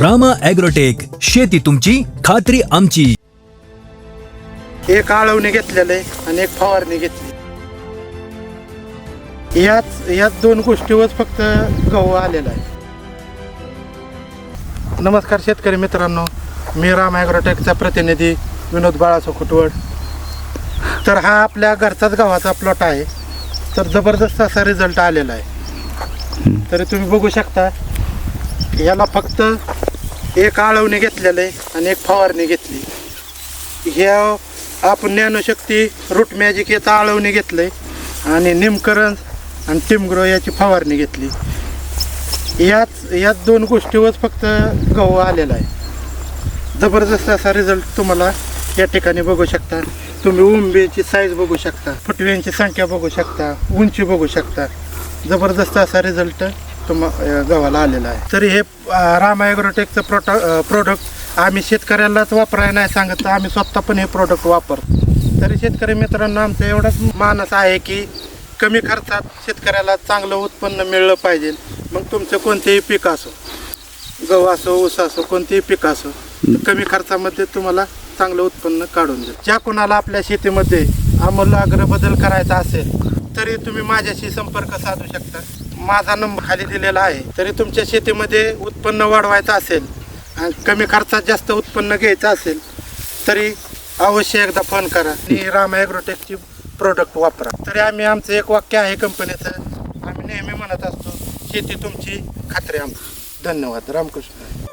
Rama agrotech शेती तुमची खात्री आमची. एक आळवणी घेतलेलं आहे आणि एक फवारणी घेतली. याच याच दोन गोष्टीवर फक्त गहू आलेला आहे. नमस्कार शेतकरी मित्रांनो मी राम ॲग्रोटेकचा प्रतिनिधी विनोद बाळासो कुटवड. तर हा आपल्या घरचाच गव्हाचा प्लॉट आहे. तर जबरदस्त असा रिझल्ट आलेला आहे. तरी तुम्ही बघू शकता याला फक्त एक आळवणी घेतलेलं आहे आणि एक फवारणी घेतली. ह्या आपण ज्ञानशक्ती रूट मॅजिक याचं आळवणी आहे आणि निमकरण आणि टिमग्रो याची फवारणी घेतली. याच याच दोन गोष्टीवर फक्त गहू आलेला आहे. जबरदस्त असा रिझल्ट तुम्हाला या ठिकाणी बघू शकता. तुम्ही उंबीची साईज बघू शकता फुटव्यांची संख्या बघू शकता उंची बघू शकता. जबरदस्त असा रिझल्ट तुम्हा गव्हाला आलेला आहे. तरी हे अं, रामा प्रोट प्रोडक्ट आम्ही शेतकऱ्यालाच वापरायला नाही सांगत तर आम्ही स्वतः पण हे प्रोडक्ट वापरतो. तरी शेतकरी मित्रांनो आमचं एवढाच मानस आहे की कमी खर्चात शेतकऱ्याला चांगलं उत्पन्न मिळलं पाहिजे. मग तुमचं कोणतेही पीक असो गहू असो ऊस असो कोणतेही पीक असो कमी खर्चामध्ये तुम्हाला चांगलं उत्पन्न काढून देईल ज्या कोणाला आपल्या शेतीमध्ये आमूलाग्र बदल करायचा असेल तरी तुम्ही माझ्याशी संपर्क साधू शकता. माझा नंबर खाली दिलेला आहे. तरी तुमच्या शेतीमध्ये उत्पन्न वाढवायचं असेल आणि कमी खर्चात जास्त उत्पन्न घ्यायचं असेल तरी अवश्य एकदा फोन करा. आणि राम ॲग्रोटेकची प्रोडक्ट वापरा. तरी आम्ही आमचं एक वाक्य आहे कंपनीचं. आम्ही नेहमी म्हणत असतो शेती तुमची खात्री आमची. धन्यवाद. रामकृष्ण.